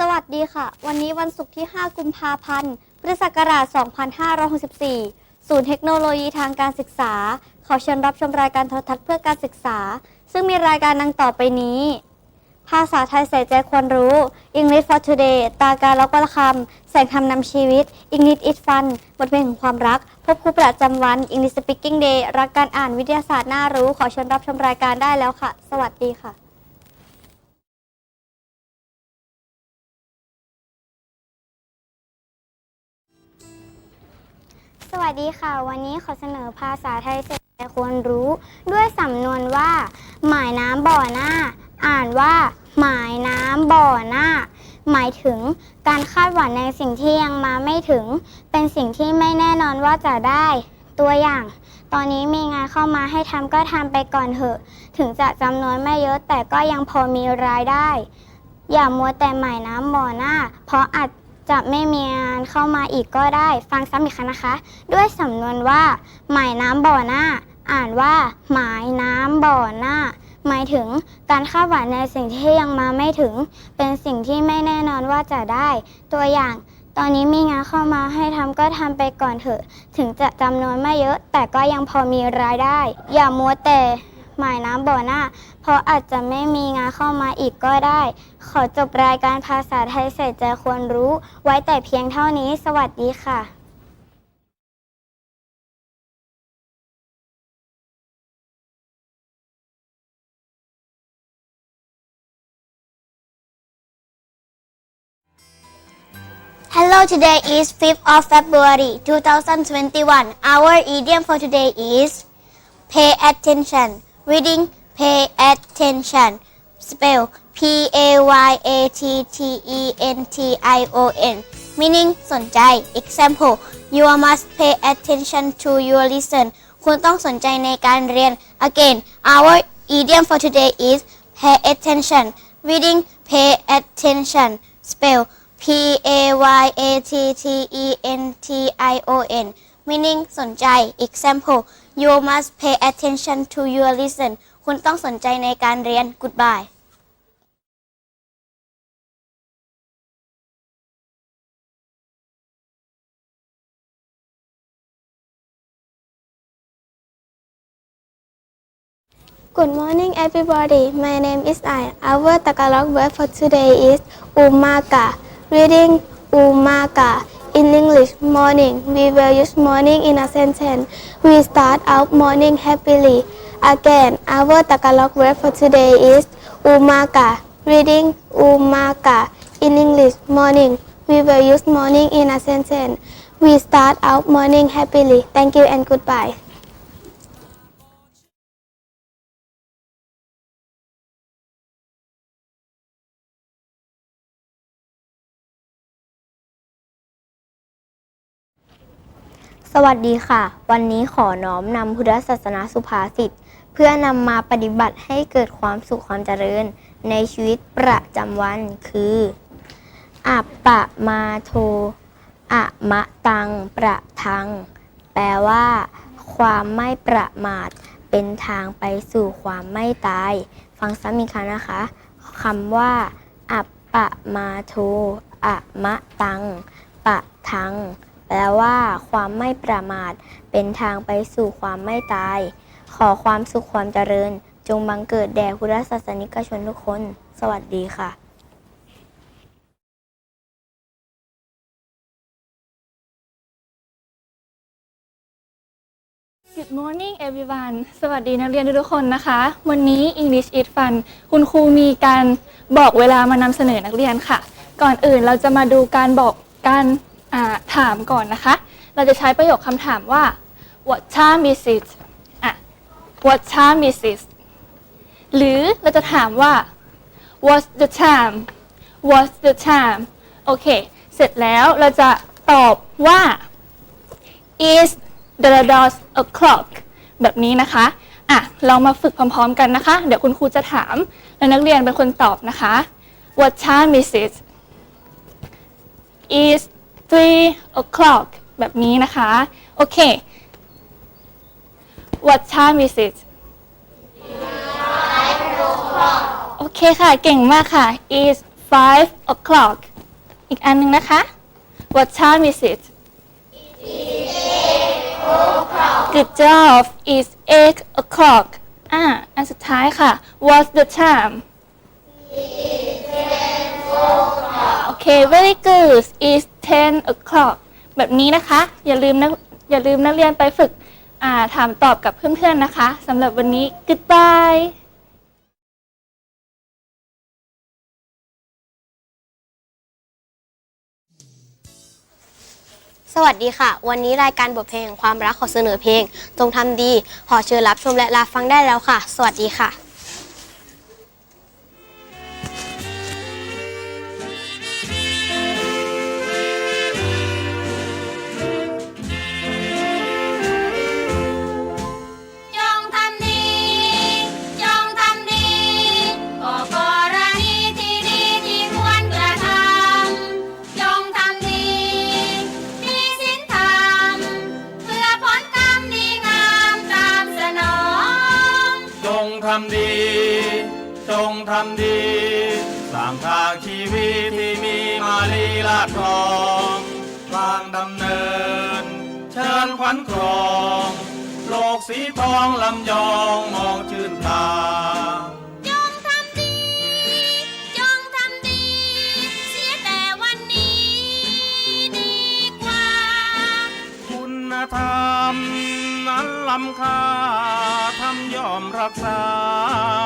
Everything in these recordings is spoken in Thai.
สวัสดีค่ะ วันนี้วันศุกร์ที่ 5 กุมภาพันธ์ พุทธศักราช 2564 ศูนย์เทคโนโลยีทางการศึกษา ขอเชิญรับชมรายการโทรทัศน์เพื่อการศึกษา ซึ่งมีรายการดังต่อไปนี้ ภาษาไทยใส่ใจควรรู้ English for Today ตาการล้วก็ละคำแสงคำนำชีวิต English is fun บทเพลงของความรัก พบครูประจำวัน English Speaking Day รักการอ่านวิทยาศาสตร์น่ารู้ ขอเชิญรับชมรายการได้แล้วค่ะ สวัสดีค่ะ วัสดีค่ะ วันนี้ขอเสนอภาษาไทยเสร็จควรรู้ ด้วยสำนวนว่า หมายน้ำบ่อหน้า อ่านว่า หมายน้ำบ่อหน้า หมายถึงการคาดหวังในสิ่งที่ยังมาไม่ถึง เป็นสิ่งที่ไม่แน่นอนว่าจะได้ ตัวอย่าง ตอนนี้มีงานเข้ามาให้ทำก็ทำไปก่อนเถอะ ถึงจะจำนวนไม่เยอะแต่ก็ยังพอมีรายได้ อย่ามัวแต่หมายน้ำบ่อหน้า เพราะอาจ จะไม่มีงานเข้ามาอีกก็ได้ ฟังซ้ำอีกครั้งนะคะ ด้วยสำนวนว่า หมายน้ำบ่อหน้า อ่านว่า หมายน้ำบ่อหน้า หมายถึงการคาดหวังในสิ่งที่ยังมาไม่ถึง เป็นสิ่งที่ไม่แน่นอนว่าจะได้ ตัวอย่าง ตอนนี้มีงานเข้ามาให้ทำก็ทำไปก่อนเถอะ ถึงจะจำนวนไม่เยอะ แต่ก็ยังพอมีรายได้ อย่ามัวแต่ หมายน้ำบ่อหน้า เพราะอาจจะไม่มีงานเข้ามาอีกก็ได้ ขอจบรายการภาษาไทยใส่ใจควรรู้ ไว้แต่เพียงเท่านี้ สวัสดีค่ะ Hello, today is 5th of February 2021. Our idiom for today is pay attention. Reading pay attention. Spell P A Y A T T E N T I O N. Meaning สนใจ Example You must pay attention to your lesson. คุณต้องสนใจในการเรียน Again, our idiom for today is pay attention. Reading pay attention. Spell P A Y A T T E N T I O N meaning สนใจ example you must pay attention to your lesson คุณต้องสนใจในการเรียน goodbye Good morning, everybody. My name is I. Our Tagalog word for today is umaga. Reading umaga. In English, morning. We will use morning in a sentence. We start out morning happily. Again, our Tagalog word for today is umaga. Reading umaga. In English, morning. We will use morning in a sentence. We start out morning happily. Thank you and goodbye. " สวัสดีค่ะ วันนี้ขอน้อมนำพุทธศาสนาสุภาษิตเพื่อนำมาปฏิบัติให้เกิดความสุขความเจริญ ในชีวิตประจำวันคืออัปปะมาโทอะมะตัง ประทัง แปลว่า ความไม่ประมาท เป็นทางไปสู่ความไม่ตาย ฟังซ้ำอีกครั้งนะคะคำว่าอัปปะมาโทอะมะตัง ปะทัง แปลว่า ความไม่ประมาท เป็นทางไปสู่ความไม่ตาย ขอความสุขความเจริญ จงบังเกิดแด่พุทธศาสนิกชนทุกคน สวัสดีค่ะ Good morning everyone สวัสดีนักเรียนทุกคนนะคะ วันนี้ English is fun คุณครูมีการบอกเวลามานำเสนอนักเรียนค่ะ ก่อนอื่นเราจะมาดูการบอกการ อ่าถามก่อนนะคะ เราจะใช้ประโยคคำถามว่า What time is it อะ What time is it หรือเราจะถามว่า What's the time What's the time โอเค เสร็จแล้วเราจะตอบว่า is the dot o'clock แบบนี้นะคะ อะ เรามาฝึกพร้อมๆกันนะคะ เดี๋ยวคุณครูจะถาม แล้วนักเรียนเป็นคนตอบนะคะ What time is it is three o'clock แบบนี้นะคะ โอเค What time is it โอเคค่ะ เก่งมากค่ะ is five o'clock อีกอันหนึ่งนะคะ What time is it Good job it's eight o'clock อ่า อันสุดท้ายค่ะ What's the time โอเค very good it's ten o'clock แบบนี้นะคะ อย่าลืมนะอย่าลืมนักเรียนไปฝึกาถามตอบกับเพื่อนๆนะคะสำหรับวันนี้ goodbye สวัสดีค่ะ วันนี้รายการบทเพลงแห่งความรักขอเสนอเพลง จงทำดี ขอเชิญรับชมและรับฟังได้แล้วค่ะ สวัสดีค่ะำค่าทำยอมรักษา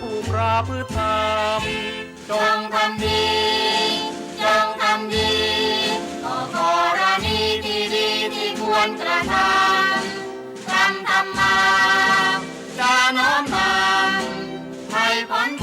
ผู้ประพฤติธรรมจงทำดีจงทำดีก็กรณีที่ดีที่ควรกระทำทำทำมาจะน้อมนำให้ผล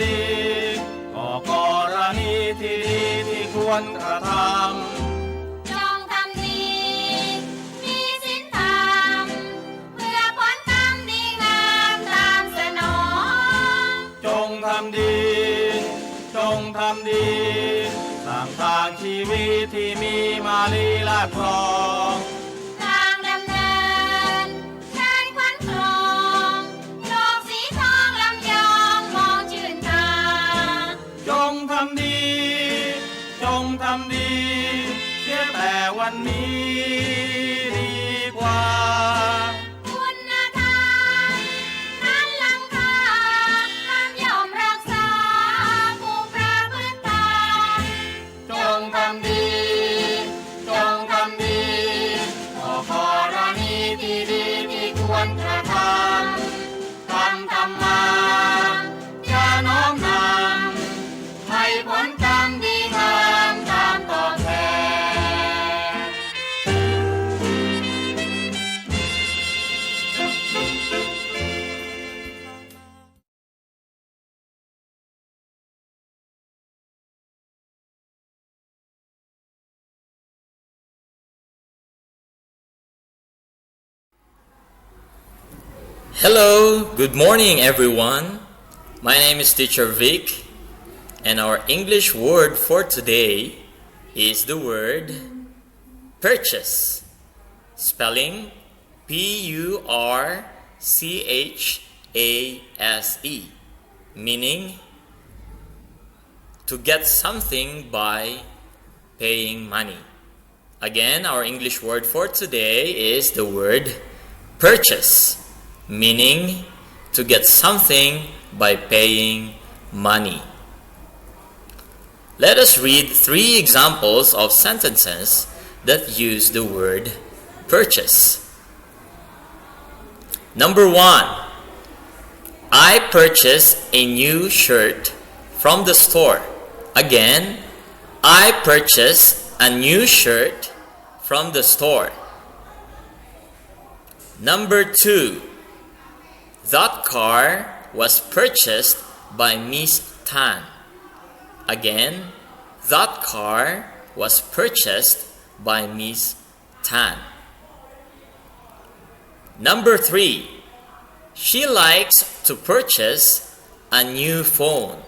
ดี ก็กรณีที่ดีที่ควรกระทำจงทำดี มีศีลธรรม เพื่อผลกรรมดีงามตามสนองจงทำดี จงทำดีสร้างทางชีวิตที่มีมาลีลาดคลอง วันนี้ Hello, good morning everyone. My name is Teacher Vic, and our English word for today is the word purchase. Spelling P U R C H A S E, meaning to get something by paying money. Again, our English word for today is the word purchase, meaning to get something by paying money. Let us read three examples of sentences that use the word purchase. Number one, I purchased a new shirt from the store. Again, I purchased a new shirt from the store. Number two, that car was purchased by Miss Tan. Again, that car was purchased by Miss Tan. Number three, she likes to purchase a new phone.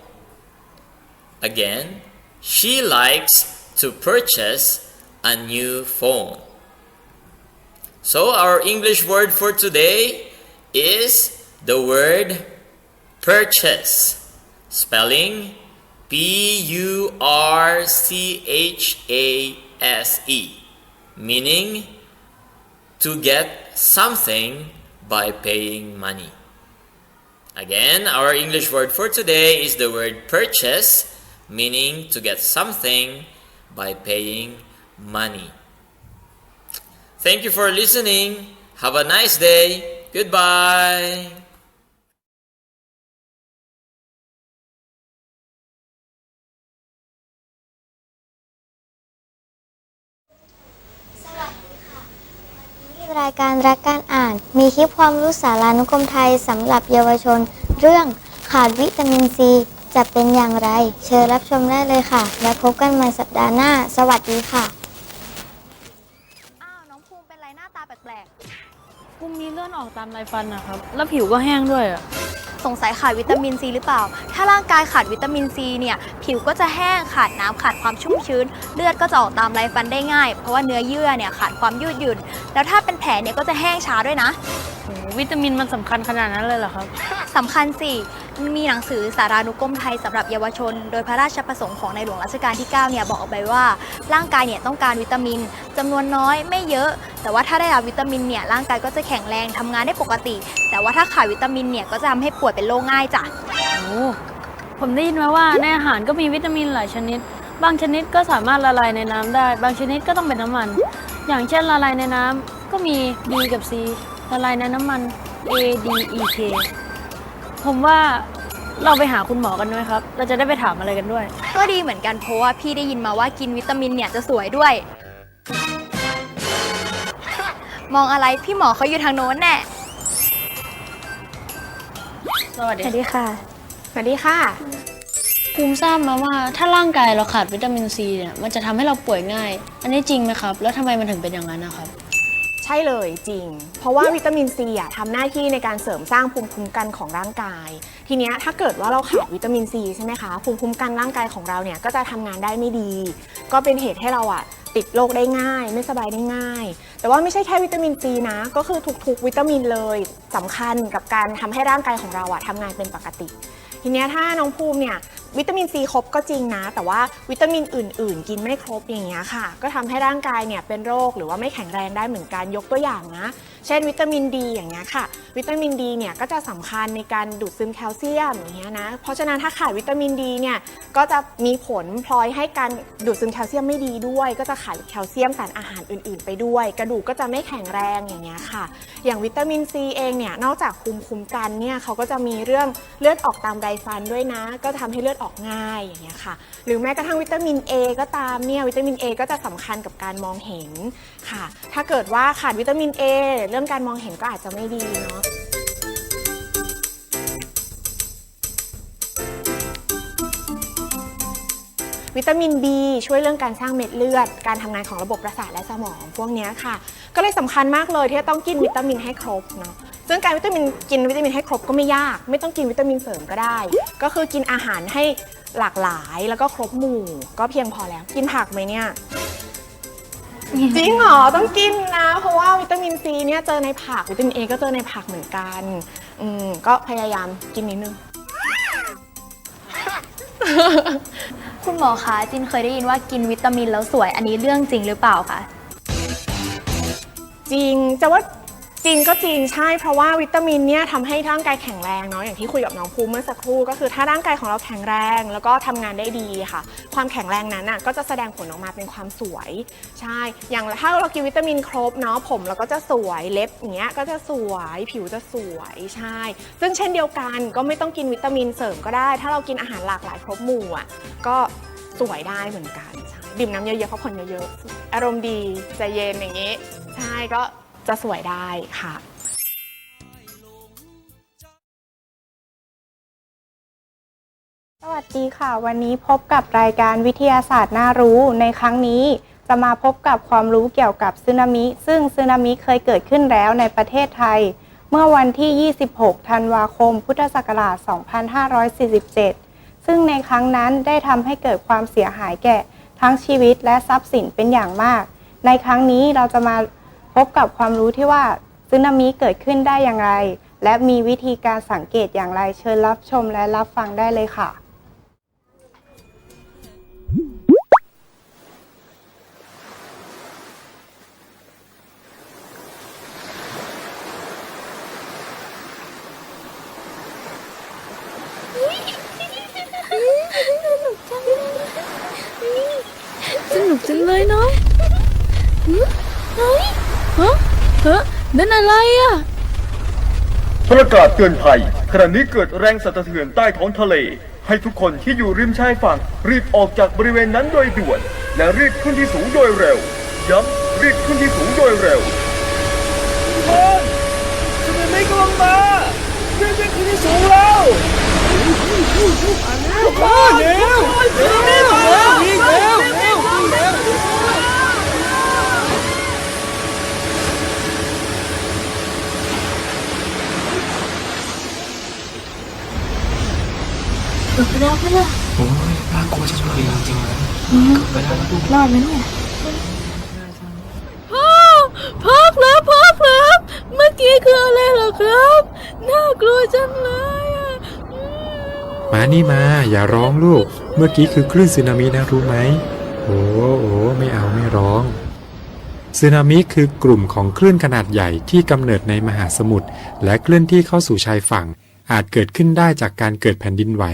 Again, she likes to purchase a new phone. So, our English word for today is the word purchase. Spelling P U R C H A S E, meaning to get something by paying money. Again, our English word for today is the word purchase, meaning to get something by paying money. Thank you for listening. Have a nice day. Goodbye. รายการรักการอ่าน มีคลิปความรู้สารานุกรมไทยสำหรับเยาวชน เรื่องขาดวิตามินซีจะเป็นอย่างไร เชิญรับชมได้เลยค่ะ แล้วพบกันใหม่สัปดาห์หน้า สวัสดีค่ะ อ้าวน้องภูมิเป็นไรหน้าตาแปลกภูมิมีเลือดออกตามไรฟันนะครับ แล้วผิวก็แห้งด้วยอะๆ สงสัยขาดวิตามินซีหรือเปล่า ถ้าร่างกายขาดวิตามินซีเนี่ย ผิวก็จะแห้งขาดน้ำขาดความชุ่มชื้น เลือดก็จะออกตามไรฟันได้ง่าย เพราะว่าเนื้อเยื่อเนี่ยขาดความยืดหยุ่น แล้วถ้าเป็นแผลเนี่ยก็จะแห้งช้าด้วยนะ วิตามินมันสำคัญขนาดนั้นเลยเหรอครับ สำคัญสิมีหนังสือสารานุกรมไทยสำหรับเยาวชน โดยพระราชประสงค์ของในหลวงรัชกาลที่ 9 เนี่ยบอกเอาไว้ว่า ร่างกายเนี่ยต้องการวิตามินจำนวนน้อยไม่เยอะ แต่ว่าถ้าได้รับวิตามินเนี่ยร่างกายก็จะแข็งแรงทำงานได้ปกติ แต่ว่าถ้าขาดวิตามินเนี่ยก็จะทำให้ป่วยเป็นโรคง่ายจ้ะโอ้ผมได้ยินมาว่าในอาหารก็มีวิตามินหลายชนิด บางชนิดก็สามารถละลายในน้ำได้ บางชนิดก็ต้องเป็นน้ำมัน อย่างเช่นละลายในน้ำก็มี D กับ C ละลายในน้ำมัน A D E K ผมว่าเราไปหาคุณหมอกันด้วยครับ เราจะได้ไปถามอะไรกันด้วย ก็ดีเหมือนกันเพราะว่าพี่ได้ยินมาว่ากินวิตามินเนี่ยจะสวยด้วย มองอะไรพี่หมอเขาอยู่ทางโน้นแน่สวัสดีสวัสดีค่ะ สวัสดีค่ะ ภูมิทราบมาว่าถ้าร่างกายเราขาดวิตามินซีเนี่ยมันจะทำให้เราป่วยง่าย อันนี้จริงไหมครับ แล้วทำไมมันถึงเป็นอย่างนั้นนะครับ ใช่เลยจริง เพราะว่าวิตามินซีอะทำหน้าที่ในการเสริมสร้างภูมิคุ้มกันของร่างกาย ทีเนี้ยถ้าเกิดว่าเราขาดวิตามินซีใช่ไหมคะภูมิคุ้มกันร่างกายของเราเนี่ยก็จะทำงานได้ไม่ดี ก็เป็นเหตุให้เราอะติดโรคได้ง่าย ไม่สบายได้ง่าย แต่ว่าไม่ใช่แค่วิตามินซีนะ ก็คือทุกๆ วิตามินเลยสำคัญกับการทำให้ร่างกายของเราอะทำงานเป็นปกติ ทีเนี้ยถ้าน้องภูมิเนี่ย วิตามินซีครบก็จริงนะ แต่ว่าวิตามินอื่น ๆ กินไม่ครบอย่างเงี้ยค่ะ ก็ทำให้ร่างกายเนี่ยเป็นโรคหรือว่าไม่แข็งแรงได้เหมือนกันยกตัวอย่างนะ เช่นวิตามินดีอย่างเงี้ยค่ะ วิตามินดีเนี่ยก็จะสำคัญในการดูดซึมแคลเซียมอย่างเงี้ยนะ เพราะฉะนั้นถ้าขาดวิตามินดีเนี่ยก็จะมีผลพลอยให้การดูดซึมแคลเซียมไม่ดีด้วย ก็จะขาดแคลเซียมสารอาหารอื่น ๆ ไปด้วย กระดูกก็จะไม่แข็งแรงอย่างเงี้ยค่ะ อย่างวิตามินซีเองเนี่ยนอกจากคุมคุ้มกันเนี่ยเขาก็จะมีเรื่องเลือดออกตามไรฟันด้วยนะ ก็ทำให้เลือดออกง่ายอย่างเงี้ยค่ะ หรือแม้กระทั่งวิตามิน A ก็ตามเนี่ยวิตามิน A ก็จะสำคัญกับการมองเห็น ค่ะ ถ้าเกิดว่าขาดวิตามิน A เรื่องการมองเห็นก็อาจจะไม่ดีเนาะวิตามิน B ช่วยเรื่องการสร้างเม็ดเลือด การทำงานของระบบประสาทและสมองพวกนี้ค่ะ ก็เลยสำคัญมากเลยที่จะต้องกินวิตามินให้ครบเนาะซึ่งการวิตามินกินวิตามินให้ครบก็ไม่ยาก ไม่ต้องกินวิตามินเสริมก็ได้ ก็คือกินอาหารให้หลากหลายแล้วก็ครบหมู่ ก็เพียงพอแล้ว กินผักไหมเนี่ย จริงเหรอต้องกินนะ เพราะว่าวิตามินซีเนี่ยเจอในผักวิตามินเอก็เจอในผักเหมือนกัน อืมก็พยายามกินนิดนึง คุณหมอคะจินเคยได้ยินว่ากินวิตามินแล้วสวยอันนี้เรื่องจริงหรือเปล่าคะจริงจะว่า จริงก็จริงใช่เพราะว่าวิตามินเนี่ยทำให้ร่างกายแข็งแรงเนาะอย่างที่คุยกับน้องภูมิเมื่อสักครู่ก็คือถ้าร่างกายของเราแข็งแรง แล้วก็ทำงานได้ดีค่ะ ความแข็งแรงนั้นน่ะก็จะแสดงผลออกมาเป็นความสวย ใช่ อย่างถ้าเรากินวิตามินครบเนาะผมเราก็จะสวยเล็บอย่างเงี้ยก็จะสวยผิวจะสวยใช่ ซึ่งเช่นเดียวกันก็ไม่ต้องกินวิตามินเสริมก็ได้ ถ้าเรากินอาหารหลากหลายครบหมู่อะก็สวยได้เหมือนกันใช่ดื่มน้ำเยอะๆพักผ่อนเยอะๆอารมณ์ดีใจเย็นอย่างนี้ใช่ก็ จะสวยได้ค่ะสวัสดีค่ะ วันนี้พบกับรายการวิทยาศาสตร์น่ารู้ในครั้งนี้ จะมาพบกับความรู้เกี่ยวกับสึนามิ ซึ่งสึนามิเคยเกิดขึ้นแล้วในประเทศไทย เมื่อวันที่ 26 ธันวาคม พุทธศักราช 2547 ซึ่งในครั้งนั้นได้ทำให้เกิดความเสียหายแก่ ทั้งชีวิตและทรัพย์สินเป็นอย่างมาก ในครั้งนี้เราจะมา พบกับความรู้ที่ว่าสึนามิเกิดขึ้นได้อย่างไร และมีวิธีการสังเกตอย่างไร เชิญรับชมและรับฟังได้เลยค่ะ สนุกจังเลยเนาะะฮะนั่นอะไรอะ ประกาศเตือนภัยขณะนี้เกิดแรงสั่นสะเทือนใต้ท้องทะเล ให้ทุกคนที่อยู่ริมชายฝั่ง รีบออกจากบริเวณนั้นโดยด่วน และรีบขึ้นที่สูงโดยเร็ว ย้ำรีบขึ้นที่สูงโดยเร็ว พ่อพ่อครับพ่อครับ เมื่อกี้คืออะไรเหรอครับ น่ากลัวจังเลยอะมานี่มา อย่าร้องลูก เมื่อกี้คือคลื่นสึนามินะรู้ไหมโอ้โอ้ไม่เอาไม่ร้องสึนามิคือกลุ่มของคลื่นขนาดใหญ่ที่กำเนิดในมหาสมุทรและเคลื่อนที่เข้าสู่ชายฝั่ง อาจเกิดขึ้นได้จากการเกิดแผ่นดินไหว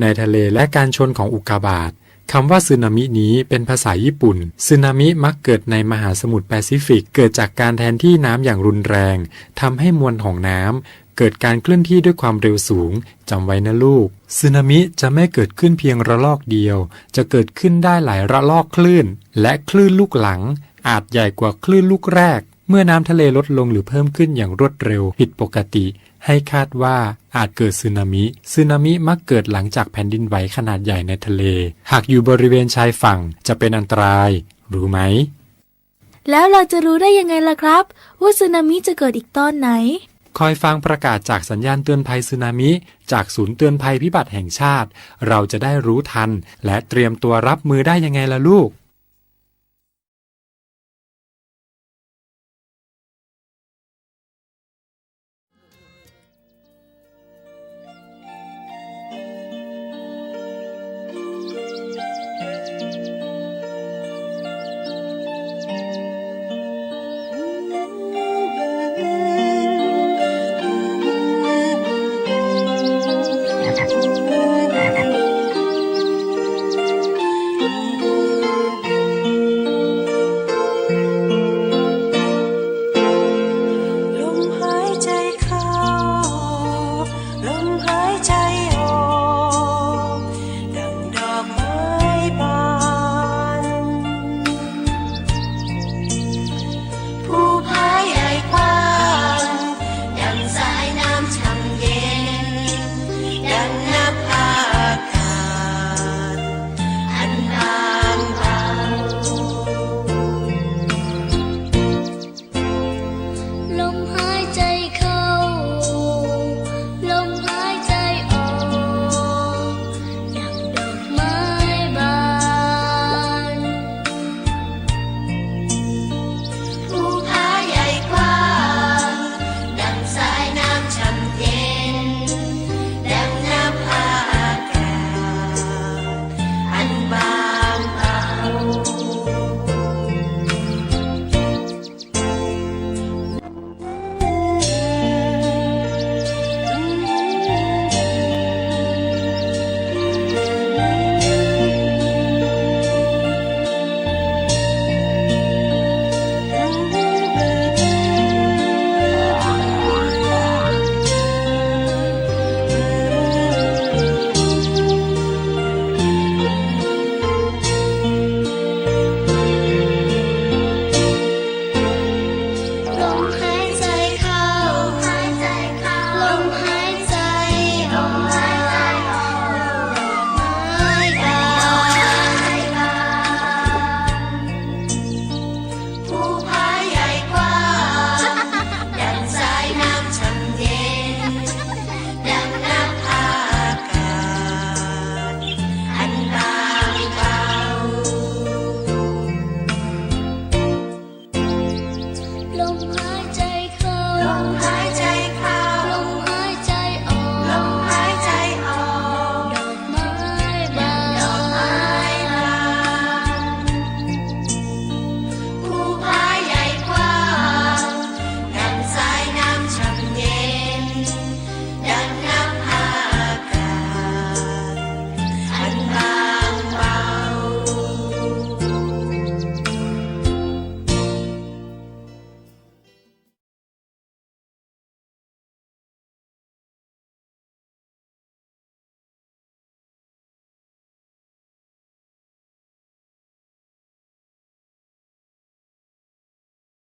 ในทะเลและการชนของอุกกาบาตคำว่าสึนามินี้เป็นภาษาญี่ปุ่นสึนามิมักเกิดในมหาสมุทรแปซิฟิก เกิดจากการแทนที่น้ำอย่างรุนแรง ทำให้มวลของน้ำเกิดการเคลื่อนที่ด้วยความเร็วสูง จำไว้นะลูกสึนามิจะไม่เกิดขึ้นเพียงระลอกเดียว จะเกิดขึ้นได้หลายระลอกคลื่น และคลื่นลูกหลัง อาจใหญ่กว่าคลื่นลูกแรก เมื่อน้ำทะเลลดลงหรือเพิ่มขึ้นอย่างรวดเร็วผิดปกติ ให้คาดว่าอาจเกิดสึนามิ สึนามิมักเกิดหลังจากแผ่นดินไหวขนาดใหญ่ในทะเล หากอยู่บริเวณชายฝั่งจะเป็นอันตราย รู้ไหม แล้วเราจะรู้ได้ยังไงล่ะครับ ว่าสึนามิจะเกิดอีกตอนไหน คอยฟังประกาศจากสัญญาณเตือนภัยสึนามิ จากศูนย์เตือนภัยพิบัติแห่งชาติ เราจะได้รู้ทัน และเตรียมตัวรับมือได้ยังไงล่ะลูก